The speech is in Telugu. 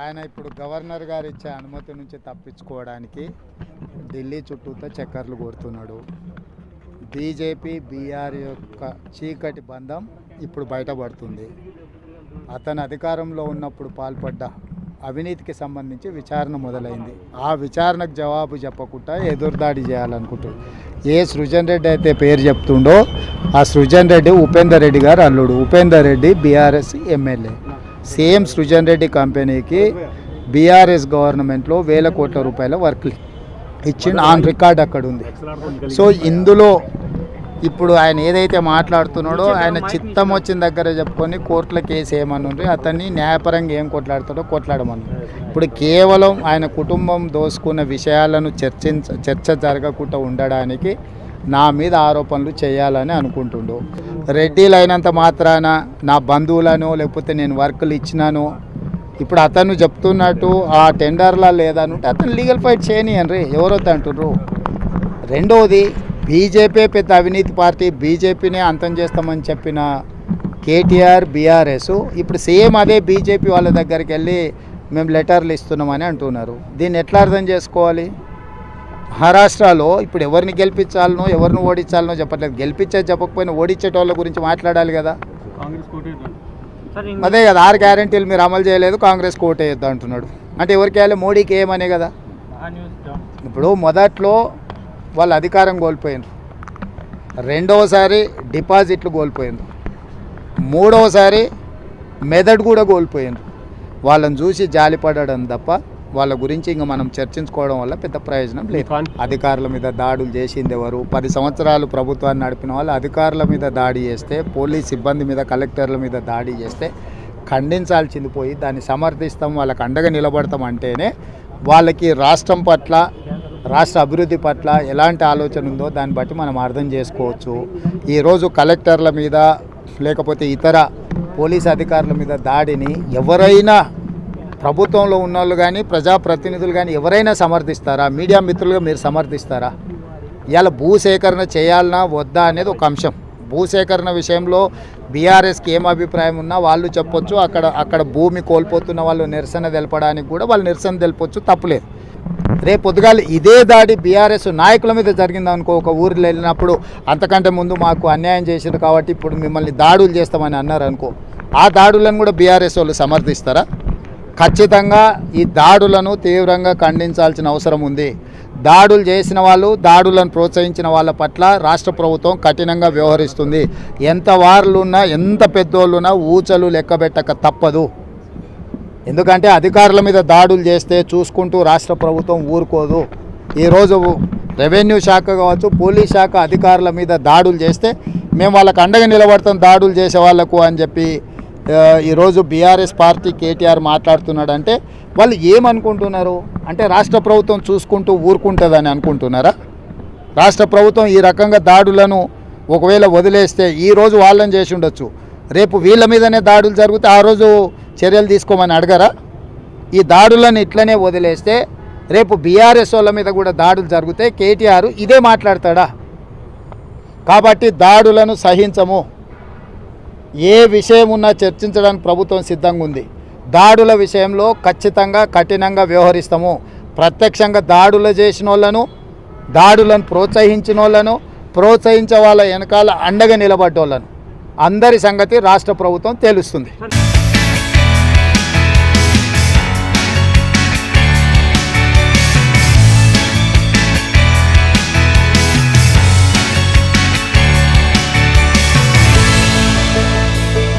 ఆయన ఇప్పుడు గవర్నర్ గారు ఇచ్చే అనుమతి నుంచి తప్పించుకోవడానికి ఢిల్లీ చుట్టూతో చక్కర్లు కొడుతున్నాడు. బీజేపీ బీఆర్ యొక్క చీకటి బంధం ఇప్పుడు బయటపడుతుంది. అతను అధికారంలో ఉన్నప్పుడు పాల్పడ్డ అవినీతికి సంబంధించి విచారణ మొదలైంది. ఆ విచారణకు జవాబు చెప్పకుండా ఎదురుదాడి చేయాలనుకుంటుంది ఏ సృజన్ రెడ్డి అయితే పేరు చెప్తుండో ఆ సృజన్ రెడ్డి ఉపేందర్ రెడ్డి గారు అల్లుడు. Upender Reddy BRS MLA. Same Srujan Reddy కంపెనీకి బీఆర్ఎస్ గవర్నమెంట్లో వేల కోట్ల రూపాయల వర్క్ ఇచ్చిండు. ఆన్ రికార్డ్ అక్కడ ఉంది. సో ఇందులో ఇప్పుడు ఆయన ఏదైతే మాట్లాడుతున్నాడో ఆయన చిత్తం వచ్చిన దగ్గర చెప్పుకొని కోర్టుల కేసు ఏమనుంది అతన్ని న్యాయపరంగా ఏం కొట్లాడుతాడో కొట్లాడమని ఇప్పుడు కేవలం ఆయన కుటుంబం దోసుకున్న విషయాలను చర్చించ చర్చ జరగకుండా ఉండడానికి నా మీద ఆరోపణలు చేయాలని అనుకుంటుండు. రెడ్డీలు అయినంత మాత్రాన నా బంధువులను లేకపోతే నేను వర్కులు ఇచ్చినాను. ఇప్పుడు అతను చెప్తున్నట్టు ఆ టెండర్లా లేదనుంటే అతను లీగల్ ఫైట్ అండి ఎవరో అంటుర్రు రెండవది బీజేపీ పెద్ద అవినీతి పార్టీ బీజేపీనే అంతం చేస్తామని చెప్పిన కేటీఆర్ బీఆర్ఎస్ ఇప్పుడు సేమ్ అదే బీజేపీ వాళ్ళ దగ్గరికి వెళ్ళి మేము లెటర్లు ఇస్తున్నామని అంటున్నారు. దీన్ని ఎట్లా అర్థం చేసుకోవాలి? మహారాష్ట్రలో ఇప్పుడు ఎవరిని గెలిపించాలనో ఎవరిని ఓడించాలనో చెప్పట్లేదు. గెలిపించే చెప్పకపోయినా ఓడించేటోళ్ళ గురించి మాట్లాడాలి కదా. అదే కదా ఆరు గ్యారంటీలు మీరు అమలు చేయలేదు కాంగ్రెస్ కోటేయొద్దు అంటున్నాడు. అంటే ఎవరికి వేయాలి? మోడీకి ఏమనే కదా. ఇప్పుడు మొదట్లో వాళ్ళు అధికారం కోల్పోయినారు. రెండవసారి డిపాజిట్లు కోల్పోయినారు. మూడవసారి మెదడు కూడా కోల్పోయినారు. వాళ్ళని చూసి జాలిపడడం తప్ప వాళ్ళ గురించి ఇంకా మనం చర్చించుకోవడం వల్ల పెద్ద ప్రయోజనం లేదు. అధికారుల మీద దాడులు చేసింది ఎవరు? పది సంవత్సరాలు ప్రభుత్వాన్ని నడిపిన వాళ్ళు అధికారుల మీద దాడి చేస్తే పోలీస్ సిబ్బంది మీద కలెక్టర్ల మీద దాడి చేస్తే ఖండించాల్సింది పోయి దాన్ని సమర్థిస్తాం వాళ్ళకి అండగా నిలబడతాం అంటేనే వాళ్ళకి రాష్ట్రం పట్ల రాష్ట్ర అభివృద్ధి పట్ల ఎలాంటి ఆలోచన ఉందో దాన్ని బట్టి మనం అర్థం చేసుకోవచ్చు. ఈరోజు కలెక్టర్ల మీద లేకపోతే ఇతర పోలీస్ అధికారుల మీద దాడిని ఎవరైనా ప్రభుత్వంలో ఉన్నోళ్ళు కానీ ప్రజాప్రతినిధులు కానీ ఎవరైనా సమర్థిస్తారా? మీడియా మిత్రులుగా మీరు సమర్థిస్తారా? ఇవాళ భూసేకరణ చేయాలనా వద్దా అనేది ఒక అంశం. భూసేకరణ విషయంలో బీఆర్ఎస్కి ఏం అభిప్రాయం ఉన్నా వాళ్ళు చెప్పొచ్చు. అక్కడ అక్కడ భూమి కోల్పోతున్న వాళ్ళు నిరసన తెలపడానికి కూడా వాళ్ళు నిరసన తెలపొచ్చు. తప్పులేదు. రేపు పొద్దుగాల ఇదే దాడి బీఆర్ఎస్ నాయకుల మీద జరిగింది అనుకో ఒక ఊరిలో వెళ్ళినప్పుడు అంతకంటే ముందు మాకు అన్యాయం చేసింది కాబట్టి ఇప్పుడు మిమ్మల్ని దాడులు చేస్తామని అన్నారు అనుకో ఆ దాడులను కూడా బీఆర్ఎస్ వాళ్ళు సమర్థిస్తారా? ఖచ్చితంగా ఈ దాడులను తీవ్రంగా ఖండించాల్సిన అవసరం ఉంది. దాడులు చేసిన వాళ్ళు దాడులను ప్రోత్సహించిన వాళ్ళ పట్ల రాష్ట్ర ప్రభుత్వం కఠినంగా వ్యవహరిస్తుంది. ఎంత వారులున్నా ఎంత పెద్దోళ్ళున్నా ఊచలు లెక్కబెట్టక తప్పదు. ఎందుకంటే అధికారుల మీద దాడులు చేస్తే చూసుకుంటూ రాష్ట్ర ప్రభుత్వం ఊరుకోదు. ఈరోజు రెవెన్యూ శాఖ కావచ్చు పోలీస్ శాఖ అధికారుల మీద దాడులు చేస్తే మేము వాళ్ళకు అండగా నిలబడతాం దాడులు చేసే వాళ్ళకు అని చెప్పి ఈరోజు బీఆర్ఎస్ పార్టీ కేటీఆర్ మాట్లాడుతున్నాడంటే వాళ్ళు ఏమనుకుంటున్నారు? అంటే రాష్ట్ర ప్రభుత్వం చూసుకుంటూ ఊరుకుంటుందని అనుకుంటున్నారా? రాష్ట్ర ప్రభుత్వం ఈ రకంగా దాడులను ఒకవేళ వదిలేస్తే ఈరోజు వాళ్ళని చేసి ఉండొచ్చు. రేపు వీళ్ళ మీదనే దాడులు జరిగితే ఆ రోజు చర్యలు తీసుకోమని అడగరా? ఈ దాడులను ఇట్లనే వదిలేస్తే రేపు బీఆర్ఎస్ వాళ్ళ మీద కూడా దాడులు జరిగితే కేటీఆర్ ఇదే మాట్లాడతాడా? కాబట్టి దాడులను సహించము. ఏ విషయం ఉన్నా చర్చించడానికి ప్రభుత్వం సిద్ధంగా ఉంది. దాడుల విషయంలో ఖచ్చితంగా కఠినంగా వ్యవహరిస్తాము. ప్రత్యక్షంగా దాడులు చేసిన వాళ్ళను దాడులను ప్రోత్సహించిన వాళ్ళను ప్రోత్సహించే వాళ్ళ వెనకాల అండగా నిలబడ్డోళ్ళను. అందరి సంగతి రాష్ట్ర ప్రభుత్వం తెలుస్తుంది.